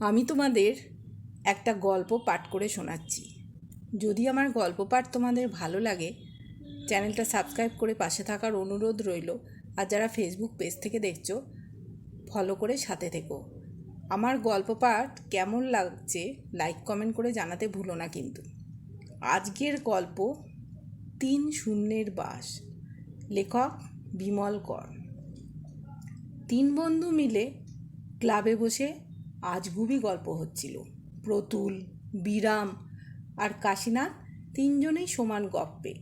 আমি তোমাদের একটা গল্প পাঠ করে শোনাচ্ছি। যদি আমার গল্প পাঠ তোমাদের ভালো লাগে, চ্যানেলটা সাবস্ক্রাইব করে পাশে থাকার অনুরোধ রইল আর যারা ফেসবুক পেজ থেকে দেখছ ফলো করে সাথে থেকো। আমার গল্প পাঠ কেমন লাগছে লাইক কমেন্ট করে জানাতে ভুলো না কিন্তু। আজকের গল্প তিন শূন্যের বাস। লেখক বিমল কর। তিন বন্ধু মিলে ক্লাবে বসে আজগুবি গল্প হচ্ছিল। প্রতুল, বিরাম আর কাশীনাথ তিনজনেই সমান গপ্পে।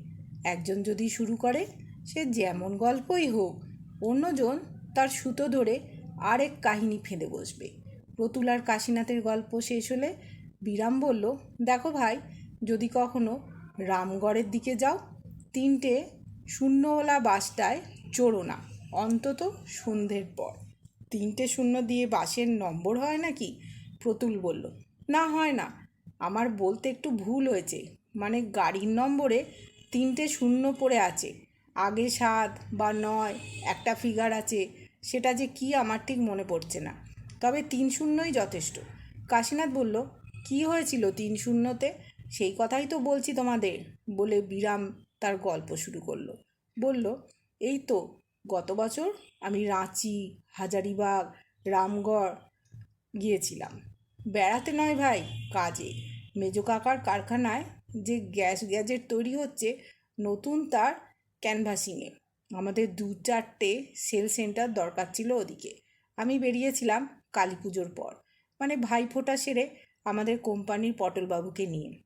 একজন যদি শুরু করে, সে যেমন গল্পই হোক, অন্যজন তার সুতো ধরে আরেক কাহিনী ফেঁদে বসবে। প্রতুল আর কাশীনাথের গল্প শেষ হলে বিরাম বলল, দেখো ভাই, যদি কখনো রামগড়ের দিকে যাও, তিনটে শূন্যওয়ালা বাসটায় চড়ো না, অন্তত সন্ধ্যের পর। তিনটে শূন্য দিয়ে বাসের নম্বর হয় নাকি? প্রতুল বলল, না, হয় না। আমার বলতে একটু ভুল হয়েছে। মানে গাড়ির নম্বরে তিনটে শূন্য পড়ে আছে। আগে সাত বা নয়, একটা ফিগার আছে। সেটা যে কি আমার ঠিক মনে পড়ছে না। তবে তিন শূন্যই যথেষ্ট। কাশীনাথ বলল, কি হয়েছিল তিন শূন্যতে? সেই কথাই তো বলছি তোমাদের, বলে বিরাম তার গল্প শুরু করল। বলল, এই তো গত বছর আমি রাঁচি, হাজারিবাগ, রামগড় গিয়েছিলাম। বেড়াতে নয় ভাই, কাজে। মেজো কাকার কারখানায় যে গ্যাস গ্যাজেট তৈরি হচ্ছে, নতুন তার ক্যানভাসিংয়ে। আমাদের দু চারটে সেল সেন্টার দরকার ছিল ওদিকে। আমি বেরিয়েছিলাম কালী পুজোর পর। মানে ভাইফোঁটা সেরে আমাদের কোম্পানির পটলবাবুকে নিয়ে।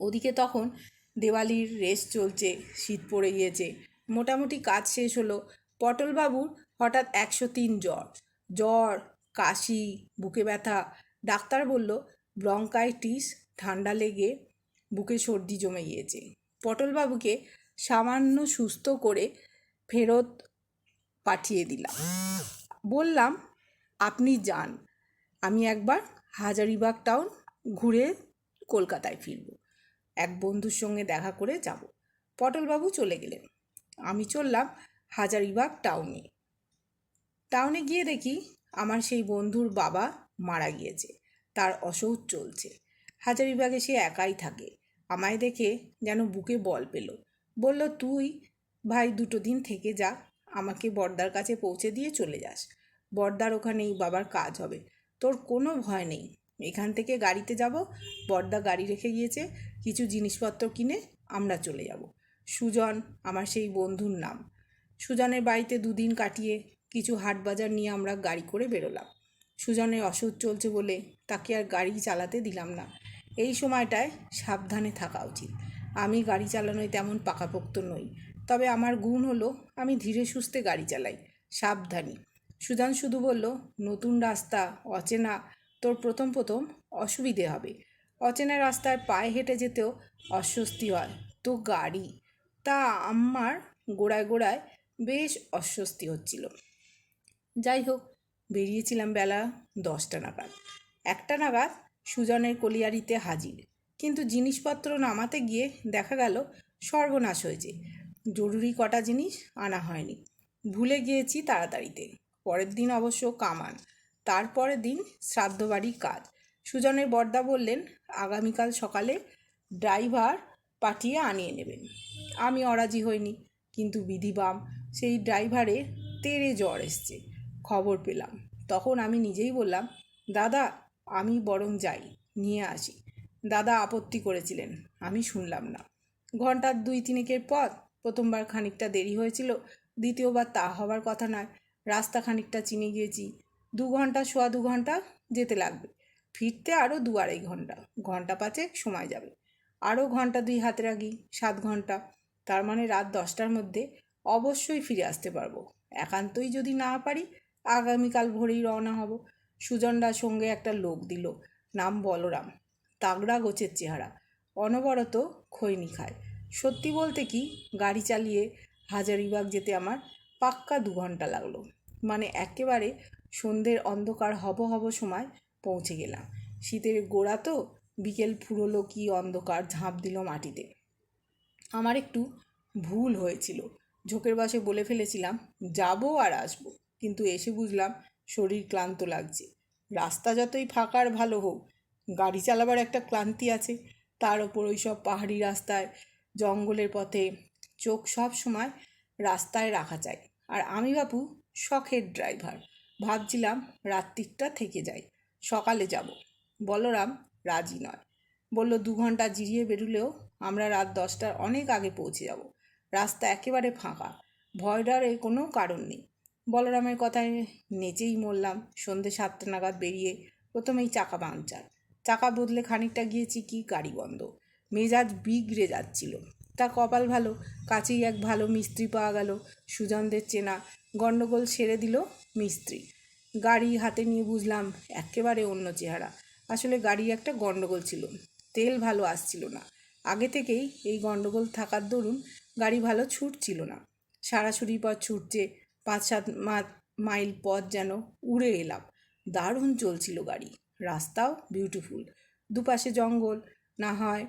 ওদিকে তখন দেওয়ালির রেস চলছে, শীত পড়ে গিয়েছে। মোটামুটি কাজ শেষ হলো। পটলবাবুর হঠাৎ একশো তিন জ্বর। জ্বর, কাশি, বুকে ব্যথা। ডাক্তার বলল, ব্রঙ্কাইটিস, ঠান্ডা লেগে বুকে সর্দি জমে গিয়েছে। পটলবাবুকে সামান্য সুস্থ করে ফেরত পাঠিয়ে দিলাম। বললাম, আপনি যান। আমি একবার হাজারিবাগ টাউন ঘুরে কলকাতায় ফিরব। এক বন্ধুর সঙ্গে দেখা করে যাব। পটলবাবু চলে গেলেন। আমি চললাম হাজারিবাগ টাউনে টাউনে গিয়ে দেখি আমার সেই বন্ধুর বাবা মারা গিয়েছে, তার অসৌচ চলছে। হাজারিবাগে সে একাই থাকে। আমায় দেখে যেন বুকে বল পেল। বলল, তুই ভাই দুটো দিন থেকে যা, আমাকে বর্দার কাছে পৌঁছে দিয়ে চলে যাস। বর্দার ওখানেই বাবার কাজ হবে। তোর কোনো ভয় নেই। এখান থেকে গাড়িতে যাব, বর্দা গাড়ি রেখে গিয়েছে, কিছু জিনিসপত্র কিনে আমরা চলে যাব। সুজন, আমার সেই বন্ধুর নাম। সুজনের বাড়িতে দুদিন কাটিয়ে কিছু হাট বাজার নিয়ে আমরা গাড়ি করে বেরোলাম। সুজনের অসুখ চলছে বলে তাকে আর গাড়ি চালাতে দিলাম না। এই সময়টায় সাবধানে থাকা উচিত। আমি গাড়ি চালানোয় তেমন পাকাপোক্ত নই। তবে আমার গুণ হলো আমি ধীরে সুস্থে গাড়ি চালাই, সাবধানী। সুজান শুধু বলল, নতুন রাস্তা, অচেনা, তোর প্রথম প্রথম অসুবিধে হবে। অচেনা রাস্তায় পায়ে হেঁটে যেতেও অস্বস্তি হয়। তো গাড়ি। তা আমার গোড়ায় গোড়ায় বেশ অস্বস্তি হচ্ছিল। যাই হোক, বেরিয়েছিলাম বেলা দশটা নাগাদ। একটা নাগাদ সুজনের কলিয়ারিতে হাজির। কিন্তু জিনিসপত্র নামাতে গিয়ে দেখা গেল সর্বনাশ হয়েছে। জরুরি কটা জিনিস আনা হয়নি। ভুলে গিয়েছি তাড়াতাড়িতে। পরের দিন অবশ্য কামান। তারপরের দিন শ্রাদ্ধ বাড়ির কাজ। সুজনের বর্দা বললেন, আগামীকাল সকালে ড্রাইভার পাঠিয়ে আনিয়ে নেবেন। আমি অরাজি হইনি, কিন্তু বিধিবাম সেই ড্রাইভারে তেরে জ্বর এসছে, খবর পেলাম। তখন আমি নিজেই বললাম, দাদা, আমি বরং যাই, নিয়ে আসি। দাদা আপত্তি করেছিলেন, আমি শুনলাম না। ঘণ্টার দুই তিনেকের পর প্রথমবার খানিকটা দেরি হয়েছিল, দ্বিতীয়বার তা হবার কথা নয়, রাস্তা খানিকটা চিনে গিয়েছি। দু ঘণ্টা সোয়া দু ঘণ্টা যেতে লাগবে, ফিরতে আরও দু আড়াই ঘণ্টা ঘণ্টা পাঁচেক সময় যাবে। আরও ঘণ্টা দুই হাতে রাখি, সাত ঘণ্টা তার মানে রাত দশটার মধ্যে অবশ্যই ফিরে আসতে পারব। একান্তই যদি না পারি, আগামীকাল ভোরেই রওনা হব। সুজনদার সঙ্গে একটা লোক দিল, নাম বলরাম। তাগড়া গোছের চেহারা, অনবরত খৈনি খায়। সত্যি বলতে কি, গাড়ি চালিয়ে হাজারিবাগ যেতে আমার পাক্কা দু ঘণ্টা লাগল। মানে একেবারে সন্ধ্যের অন্ধকার হব হব সময় পৌঁছে গেলাম। শীতের গোড়া তো বিকেল ফুরলো কি অন্ধকার ঝাঁপ দিল মাটিতে। আমার একটু ভুল হয়েছিল। ঝোঁকের বাসে বলে ফেলেছিলাম, যাব আর আসব। কিন্তু এসে বুঝলাম শরীর ক্লান্ত লাগছে। রাস্তা যতই ফাঁকার ভালো হোক, গাড়ি চালাবার একটা ক্লান্তি আছে। তার ওপর ওই সব পাহাড়ি রাস্তায়, জঙ্গলের পথে চোখ সব সময় রাস্তায় রাখা চাই। আর আমি বাপু শখের ড্রাইভার। ভাবছিলাম রাত্রিটা থেকে যাই, সকালে যাব। বলরাম রাজি নয়। বলল, দু ঘণ্টা জিরিয়ে বেরুলেও আমরা রাত দশটার অনেক আগে পৌঁছে যাব। রাস্তা একেবারে ফাঁকা। ভয় ডরে কোনো কারণ নেই। বলরামের কথায় নেচেই মরলাম। সন্ধে সাতটা নাগাদ বেরিয়ে প্রথমেই চাকা পাংচার চাকা বদলে খানিকটা গিয়েছি কি গাড়ি বন্ধ মেজাজ বিগড়ে যাচ্ছিল। তা কপাল ভালো, কাছেই এক ভালো মিস্ত্রি পাওয়া গেল। সুজনদের চেনা গণ্ডগোল সেরে দিল মিস্ত্রি। গাড়ি হাতে নিয়ে বুঝলাম একেবারে অন্য চেহারা। আসলে গাড়ি একটা গণ্ডগোল ছিল। তেল ভালো আসছিল না। আগে থেকেই এই গণ্ডগোল থাকার দরুন গাড়ি ভালো ছুটছিল না। সারাসরি পথ ছুটছে পাঁচ সাত মাইল পথ যেন উড়ে এলাম। দারুণ চলছিল গাড়ি, রাস্তাও বিউটিফুল দুপাশে জঙ্গল, না হয়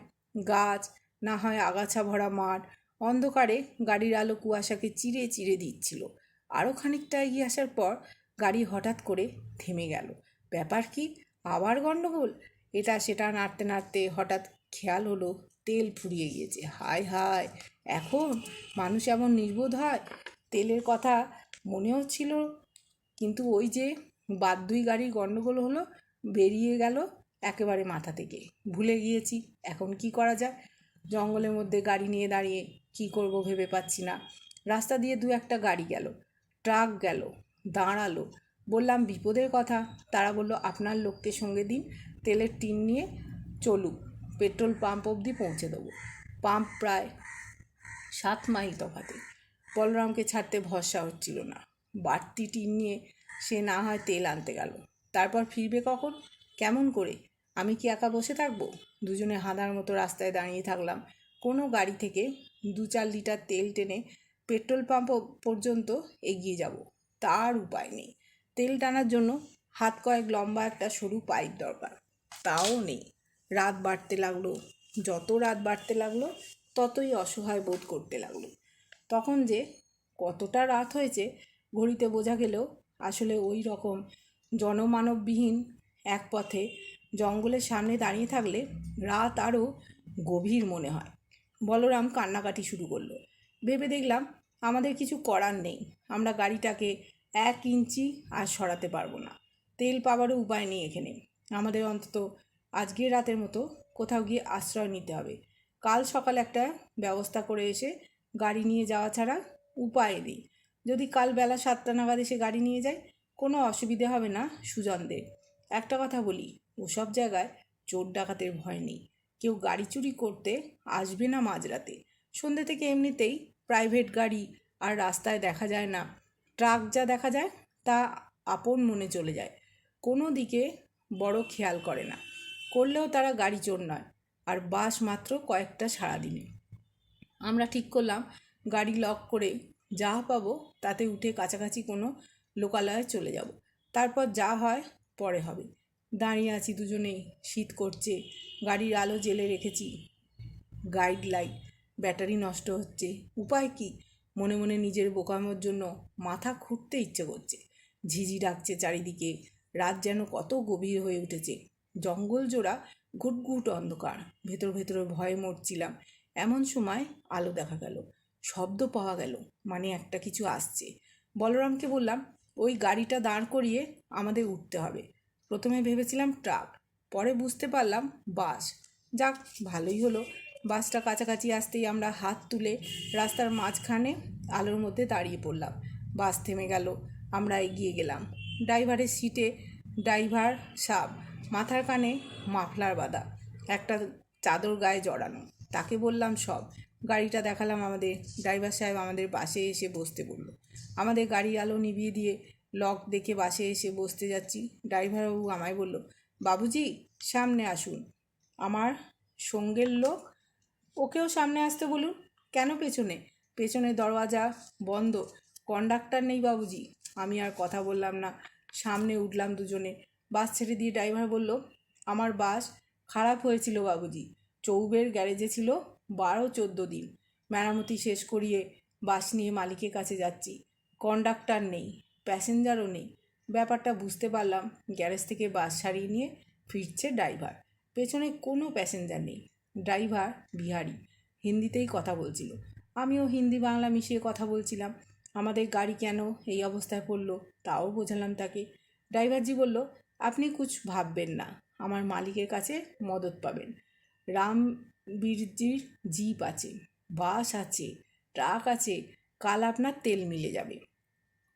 গাছ, না হয় আগাছা ভরা মাঠ, অন্ধকারে গাড়ির আলো কুয়াশাকে চিরে চিরে দিচ্ছিল। আরও খানিকটা এগিয়ে আসার পর গাড়ি হঠাৎ করে থেমে গেল। ব্যাপার কি? আবার গণ্ডগোল এটা সেটা নাড়তে নাড়তে হঠাৎ খেয়াল হলো তেল ফুরিয়ে গিয়েছে। হায় হায়, এখন মানুষ এমন নির্বোধ হয়? তেলের কথা মনেও ছিল, কিন্তু ওই যে বাদ দুই গাড়ি গণ্ডগোল হলো, বেরিয়ে গেল একেবারে মাথা থেকে। ভুলে গিয়েছি, এখন কি করা যায়? জঙ্গলের মধ্যে গাড়ি নিয়ে দাঁড়িয়ে কি করব ভেবে পাচ্ছি না। রাস্তা দিয়ে দু একটা গাড়ি গেল, ট্রাক গেল, দাঁড়াল। বললাম, বিপদের কথা। তারা বলল, আপনার লোককে সঙ্গে দিন, তেলের টিন নিয়ে চলুক। পেট্রোল পাম্প অবধি পৌঁছে দেবো। পাম্প প্রায় সাত মাইল তফাতে। বলরামকে ছাড়তে ভরসা হচ্ছিল না। বাড়তি টিন নিয়ে সে না হয় তেল আনতে গেল। তারপর ফিরবে কখন? কেমন করে? আমি কি একা বসে থাকব? দুজনে হাঁদার মতো রাস্তায় দাঁড়িয়ে থাকলাম। কোনো গাড়ি থেকে দু চার লিটার তেল টেনে পেট্রোল পাম্প পর্যন্ত এগিয়ে যাব। তার উপায় নেই। তেল টানার জন্য হাত কয়েক লম্বা একটা সরু পাইপ দরকার। তাও নেই। রাত বাড়তে লাগল। যত রাত বাড়তে লাগল, ততই অসহায় বোধ করতে লাগল। তখন যে কতটা রাত হয়েছে, ঘড়িতে বোঝা গেলেও আসলে ওই রকম জনমানববিহীন এক পথে জঙ্গলের সামনে দাঁড়িয়ে থাকলে রাত আরও গভীর মনে হয়। বলরাম কান্নাকাটি শুরু করল। ভেবে দেখলাম, আমাদের কিছু করার নেই। আমরা গাড়িটাকে এক ইঞ্চি আর সরাতে পারব না। তেল পাওয়ারও উপায় নেই এখানে। আমাদের অন্তত আজকের রাতের মতো কোথাও গিয়ে আশ্রয় নিতে হবে। কাল সকালে একটা ব্যবস্থা করে এসে গাড়ি নিয়ে যাওয়া ছাড়া উপায় নেই। যদি কাল বেলা সাতটা নাগাদ এসে গাড়ি নিয়ে যায়, কোনো অসুবিধে হবে না সুজনদের। একটা কথা বলি, ওসব জায়গায় চোর ডাকাতের ভয় নেই। কেউ গাড়ি চুরি করতে আসবে না মাঝরাতে। সন্ধ্যে থেকে এমনিতেই প্রাইভেট গাড়ি আর রাস্তায় দেখা যায় না। ট্রাক যা দেখা যায়, তা আপন মনে চলে যায়। কোনো দিকে বড় খেয়াল করে না। করলেও তারা গাড়ি চোর নয়। আর বাস মাত্র কয়েকটা সারাদিনে আমরা ঠিক করলাম, গাড়ি লক করে যা পাবো তাতে উঠে কাছাকাছি কোনো লোকালয়ে চলে যাব। তারপর যা হয় পরে হবে। দাঁড়িয়ে আছি দুজনেই শীত করছে, গাড়ির আলো জেলে রেখেছি। গাইড লাইট ব্যাটারি নষ্ট হচ্ছে। উপায় কি? মনে মনে নিজের বোকামোর জন্য মাথা খুঁটতে ইচ্ছে করছে। ঝিঝি ডাকছে চারিদিকে। রাত যেন কত গভীর হয়ে উঠেছে। জঙ্গল জোড়া গুটগুট অন্ধকার, ভেতর ভেতর ভয়ে মরছিলাম। এমন সময় আলো দেখা গেল, শব্দ পাওয়া গেল মানে একটা কিছু আসছে। বলরামকে বললাম, ওই গাড়িটা দাঁড় করিয়ে আমাদের উঠতে হবে। প্রথমে ভেবেছিলাম ট্রাক, পরে বুঝতে পারলাম বাস। যাক, ভালোই হলো। বাসটা কাছাকাছি আসতেই আমরা হাত তুলে রাস্তার মাঝখানে আলোর মধ্যে দাঁড়িয়ে পড়লাম। বাস থেমে গেল, আমরা এগিয়ে গেলাম। ড্রাইভারের সিটে ড্রাইভার সাপ মাথার কানে মাফলার বাঁধা, একটা চাদর গায়ে জড়ানো। তাকে বললাম, সব। গাড়িটা দেখালাম আমাদের ড্রাইভার সাহেব আমাদের বাসে এসে বসতে বলল। আমাদের গাড়ি আলো নিভিয়ে দিয়ে লক দেখে বাসে এসে বসতে যাচ্ছি। ড্রাইভারবাবু আমায় বলল, বাবুজি, সামনে আসুন। আমার সঙ্গের লোক? ওকেও সামনে আসতে বলুন। কেন পেছনে? পেছনে দরওয়াজা বন্ধ। কন্ডাক্টর নেই বাবুজি। আমি আর কথা বললাম না। সামনে উঠলাম দুজনে। বাস ছেড়ে দিয়ে ড্রাইভার বলল, আমার বাস খারাপ হয়েছিল বাবুজি। চৌবের গ্যারেজে ছিল বারো, চোদ্দ দিন। মেরামতি শেষ করিয়ে বাস নিয়ে মালিকের কাছে যাচ্ছি। কন্ডাক্টর নেই, প্যাসেঞ্জারও নেই। ব্যাপারটা বুঝতে পারলাম, গ্যারেজ থেকে বাস সারিয়ে নিয়ে ফিরছে ড্রাইভার। পেছনে কোনো প্যাসেঞ্জার নেই। ড্রাইভার বিহারি, হিন্দিতেই কথা বলছিল। আমিও হিন্দি বাংলা মিশিয়ে কথা বলছিলাম। আমাদের গাড়ি কেন এই অবস্থায় পড়ল তাও বোঝালাম তাকে। ড্রাইভারজি বলল আপনি কুছ ভাববেন না, আমার মালিকের কাছে মদত পাবেন। রামবীরজির জিপ আছে, বাস আছে, ট্রাক আছে, কাল আপনার তেল মিলে যাবে।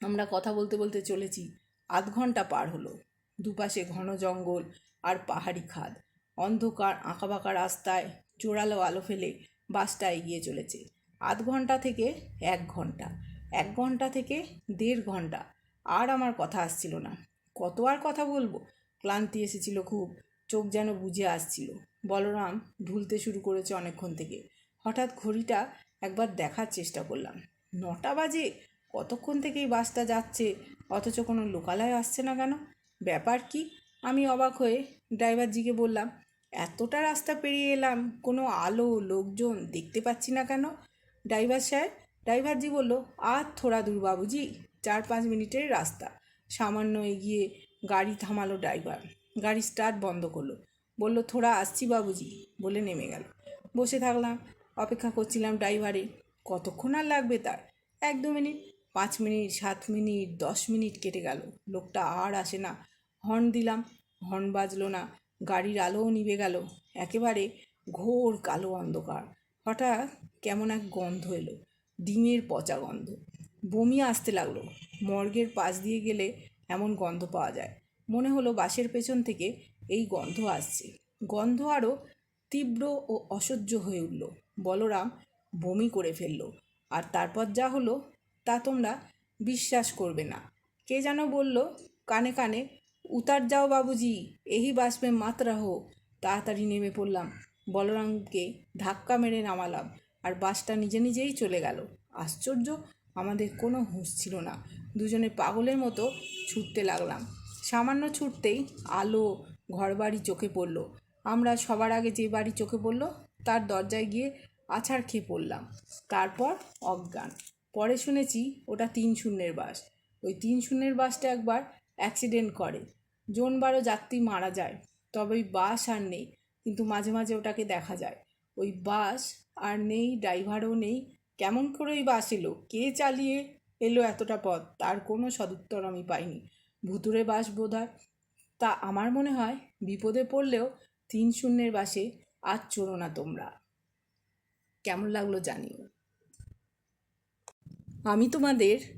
আমরা কথা বলতে বলতে চলেছি, আধ ঘণ্টা পার হলো। দুপাশে ঘন জঙ্গল আর পাহাড়ি খাদ। অন্ধকার আঁকাবাঁকা রাস্তায় জোরালো আলো ফেলে বাসটা এগিয়ে চলেছে। আধ ঘণ্টা থেকে এক ঘণ্টা এক ঘণ্টা থেকে দেড় ঘণ্টা আর আমার কথা আসছিল না। কত আর কথা বলব? ক্লান্তি এসেছিল খুব, চোখ যেন বুঝে আসছিল। বলরাম ঢুলতে শুরু করেছে অনেকক্ষণ থেকে। হঠাৎ ঘড়িটা একবার দেখার চেষ্টা করলাম। নটা বাজে? কতক্ষণ থেকেই বাসটা যাচ্ছে? অথচ কোনো লোকালয় আসছে না কেন? ব্যাপার কি? আমি অবাক হয়ে ড্রাইভারজিকে বললাম, এতটা রাস্তা পেরিয়ে এলাম, কোনো আলো, লোকজন দেখতে পাচ্ছি না কেন? ড্রাইভার সাহেব, ড্রাইভারজি বলল, আর থোড়া দূর বাবুজি, চার পাঁচ মিনিটের রাস্তা। সামান্য এগিয়ে গাড়ি থামালো ড্রাইভার। গাড়ি স্টার্ট বন্ধ করল। বলল, থোড়া আসছি বাবুজি। বলে নেমে গেল। বসে থাকলাম, অপেক্ষা করছিলাম ড্রাইভারে। কতক্ষণ আর লাগবে তার? এক দু মিনিট, পাঁচ মিনিট, সাত মিনিট, দশ মিনিট কেটে গেল। লোকটা আর আসে না। হর্ন দিলাম, হর্ন বাজলো না। গাড়ির আলোও নিভে গেল। একেবারে ঘোর কালো অন্ধকার। হঠাৎ কেমন এক গন্ধ এলো, ডিমের পচা গন্ধ। বমি আসতে লাগল। মর্গের পাশ দিয়ে গেলে এমন গন্ধ পাওয়া যায়। মনে হলো বাসের পেছন থেকে এই গন্ধ আসছে। গন্ধ আরও তীব্র ও অসহ্য হয়ে উঠল। বলরাম বমি করে ফেলল। আর তারপর যা হলো তা তোমরা বিশ্বাস করবে না। কে যেন বলল, কানে কানে, উতার যাও বাবুজি এই বাস মে মাত্রা হো। তাড়াতাড়ি নেমে পড়লাম। বলরামকে ধাক্কা মেরে নামালাম। আর বাসটা নিজে নিজেই চলে গেল। আশ্চর্য আমাদের কোনো হুঁশ ছিল না। দুজনে পাগলের মতো ছুটতে লাগলাম। সামান্য ছুটতেই আলো ঘরবাড়ি চোখে পড়ল। আমরা সবার আগে যে বাড়ি চোখে পড়ল, তার দরজায় গিয়ে আছাড় খেয়ে পড়লাম। তারপর অজ্ঞান। পরে শুনেছি ওটা তিন শূন্যের বাস। ওই তিন শূন্যের বাসটা একবার অ্যাক্সিডেন্ট করে। জন বারো যাত্রী মারা যায় তবে ওই বাস আর নেই, কিন্তু মাঝে মাঝে ওটাকে দেখা যায়। ওই বাস আর নেই, ড্রাইভারও নেই কেমন করেই বা আসিল, কে চালিয়ে এলো এতটা পথ, তার কোনো সদুত্তর আমি পাইনি। ভুতুরে বাস বোধহয়। তা আমার মনে হয় বিপদে পড়লেও তিন শূন্যের বাসে আজ চোরো না তোমরা। কেমন লাগল জানিও। আমি তোমাদের